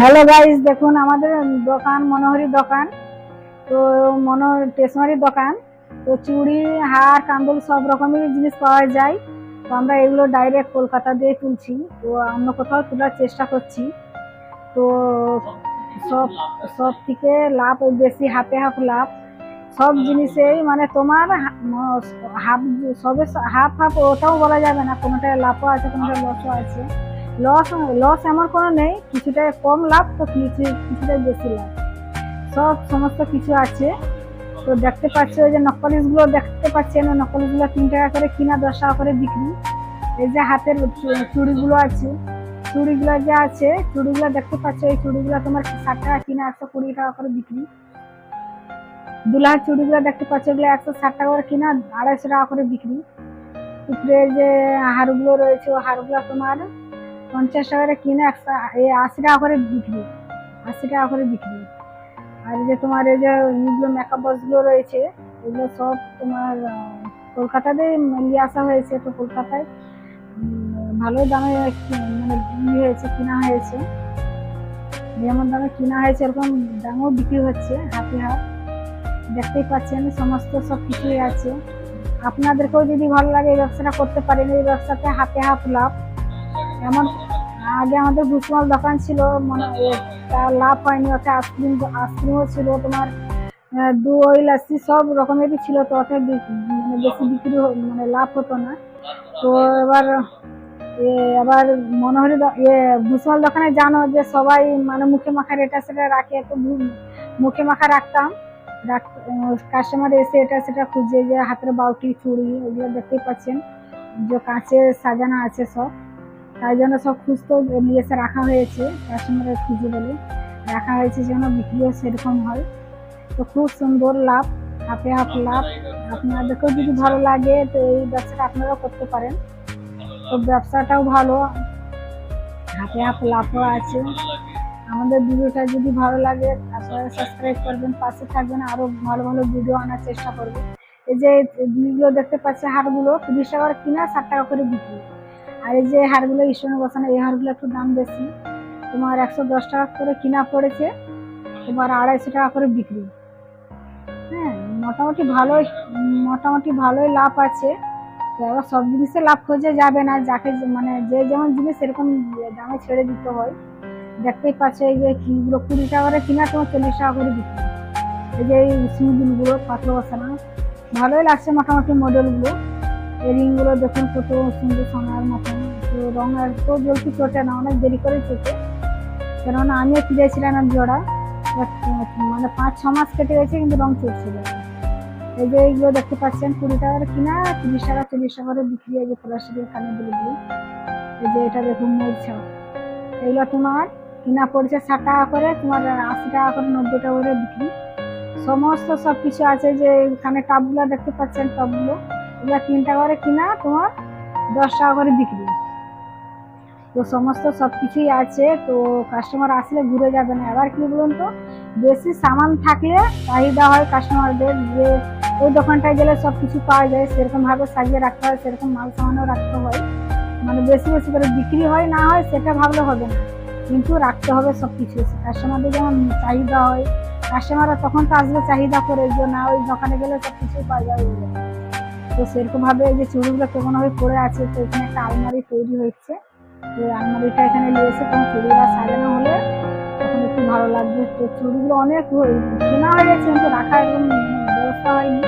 Hello guys দেখুন আমাদের দোকান মনোহরি দোকান। তো মনো স্টেশনারি দোকান। তো চুড়ি, হার, কান্দল সব রকমের জিনিস পাওয়া যায়। তো আমরা এগুলো ডাইরেক্ট কলকাতা দিয়ে তুলছি। তো অন্য কোথাও তোলার চেষ্টা করছি। তো সব সব থেকে লাভ বেশি হাফে হাফ লাভ। সব জিনিসেই মানে তোমার হাফ, সবে হাফ হাফ ওটাও বলা যাবে না। কোনোটায় লাভও আছে, কোনোটায় লসও আছে। লস লস এমন কোনো নেই, কিছুটা কম লাভ, তো কিছু, কিছুটা বেশি লাভ। সব সমস্ত কিছু আছে। তো দেখতে পাচ্ছি যে নকলিসগুলো, দেখতে পাচ্ছেন ওই নকলিসগুলো তিন টাকা করে কিনা, দশ টাকা করে বিক্রি। এই যে হাতের চুড়িগুলো আছে, চুড়িগুলো যে আছে, চুড়িগুলো দেখতে পাচ্ছ, এই চুড়িগুলো তোমার ষাট টাকা কিনা, একশো কুড়ি টাকা করে বিক্রি। দুলার চুড়িগুলো দেখতে পাচ্ছ, এগুলো একশো ষাট টাকা করে কিনা, আড়াইশো টাকা করে বিক্রি। উপরে যে হারগুলো রয়েছে, ও হারগুলো তোমার পঞ্চাশ টাকা কিনে একশো এই আশি টাকা করে বিক্রি আশি টাকা করে বিক্রি। আর যে তোমার এই যে এইগুলো মেকআপ বক্সগুলো রয়েছে এগুলো সব তোমার আহ, কলকাতাতে নিয়ে আসা হয়েছে তো কলকাতায়। ভালো দামে মানে ইয়ে হয়েছে কিনা হয়েছে। যেমন দামে কিনা হয়েছে এরকম দামেও বিক্রি হচ্ছে হাতে হাত। দেখতেই পাচ্ছেন সমস্ত সব কিছুই আছে। আপনাদেরকেও যদি ভালো লাগে এই ব্যবসাটা করতে পারেন এই ব্যবসাতে হাতে হাত লাভ। এমন আগে আমাদের ভুসমাল দোকান ছিল মানে তার লাভ হয়নি, ওতে আইসক্রিম, আইসক্রিমও ছিল, তোমার দই লাসি সব রকমেরই ছিল, তো বি- মানে বেশি বিক্রি মানে লাভ হতো না। তো এবার আবার মনোহরি এ ভুসমাল দোকানে জানো যে সবাই মানে মুখে মাখার এটা সেটা রাখে তো মুখে মাখা রাখতাম কাস্টমার এসে এটা সেটা খুঁজে যে হাতের বাউটি চুড়ি, এগুলো দেখতেই পাচ্ছেন, যে কাঁচে সাজানো আছে সব। তাই জন্য সব খুঁজতে নিয়ে এসে রাখা হয়েছে কাস্টমারের খুঁজে বলে। রাখা হয়েছে যেন বিক্রিও সেরকম হয়। তো খুব সুন্দর লাভ হাফে হাফ লাভ। আপনাদেরকেও যদি ভালো লাগে, তো এই ব্যবসাটা আপনারাও করতে পারেন। তো ব্যবসাটাও ভালো হাফে হাফ লাভও আছে। আমাদের ভিডিওটা যদি ভালো লাগে আপনারা সাবস্ক্রাইব করবেন, পাশে থাকবেন আরও ভালো ভালো ভিডিও আনার চেষ্টা করবেন। এই যে জিনিসগুলো দেখতে পাচ্ছি হারগুলো তিরিশ টাকা করে কিনা ষাট টাকা করে বিক্রি। আর এই যে হারগুলো স্টোনে বসানো, এই হারগুলো একটু দাম বেশি। তোমার একশো দশ টাকা করে কিনা পড়েছে, তোমার আড়াইশো টাকা করে বিক্রি। হ্যাঁ মোটামুটি ভালোই মোটামুটি ভালোই লাভ আছে। এবার সব জিনিসে লাভ খোঁজে যাবে না, যাকে মানে যে যেমন জিনিস সেরকম দামে ছেড়ে দিতে হয়। দেখতেই পাচ্ছ এই যে কিগুলো কুড়ি টাকা করে কিনা, তোমার চল্লিশ টাকা করে বিক্রি। এই যে এই সিমিগুলো পাতলা বসানো, ভালোই লাগছে মোটামুটি মডেলগুলো রিংগুলো দেখুন কত সুন্দর সোনার মতন। তো রং আর তো জলদি চটে না, অনেক দেরি করে চটে। কেননা আমিও কিনেছিলাম এক জোড়া। মানে পাঁচ, ছ মাস কেটে গেছে কিন্তু রং চটছিল এই যে এইগুলো দেখতে পাচ্ছেন, কুড়ি টাকার কিনা, তিরিশ টাকা, চল্লিশ টাকা করে বিক্রি হয় যে প্লাস্টিকের কানে দিলে এই যে এটা দেখুন মরছা এগুলো তোমার কিনা পড়ছে ষাট টাকা করে, তোমার আশি টাকা করে, নব্বই টাকা করে বিক্রি। সমস্ত সব কিছু আছে যে এখানে টপগুলো দেখতে পাচ্ছেন টপগুলো এগুলো তিন টাকা করে কিনা, তোমার দশ টাকা করে বিক্রি। তো সমস্ত সব কিছুই আছে, তো কাস্টমার আসলে ঘুরে যাবে না। এবার কি বলুন তো, বেশি সামান থাকলে চাহিদা হয় কাস্টমারদের যে ওই দোকানটায় গেলে সব কিছু পাওয়া যায়, সেরকমভাবে সাজিয়ে রাখতে হয়, সেরকম মাল সামানও রাখতে হয়। মানে বেশি বেশি করে বিক্রি হয়, না হয় সেটা ভাবলে হবে না। কিন্তু রাখতে হবে সব কিছু। কাস্টমারদের যেমন চাহিদা হয় কাস্টমাররা তখন তো আসবে চাহিদা করে যে, না, ওই দোকানে গেলে সব কিছুই পাওয়া যায়। তো সেরকম ভাবে যে চুড়িগুলো কেমনভাবে পরে আছে, তো এখানে একটা আলমারি তৈরি হয়েছে। তো আলমারিটা এখানে নিয়েছে চুরি বা সাজানো হলে তখন একটু ভালো লাগবে। তো চুড়িগুলো অনেক কেনা হয়ে গেছে, কিন্তু রাখার একদম ব্যবস্থা হয়নি।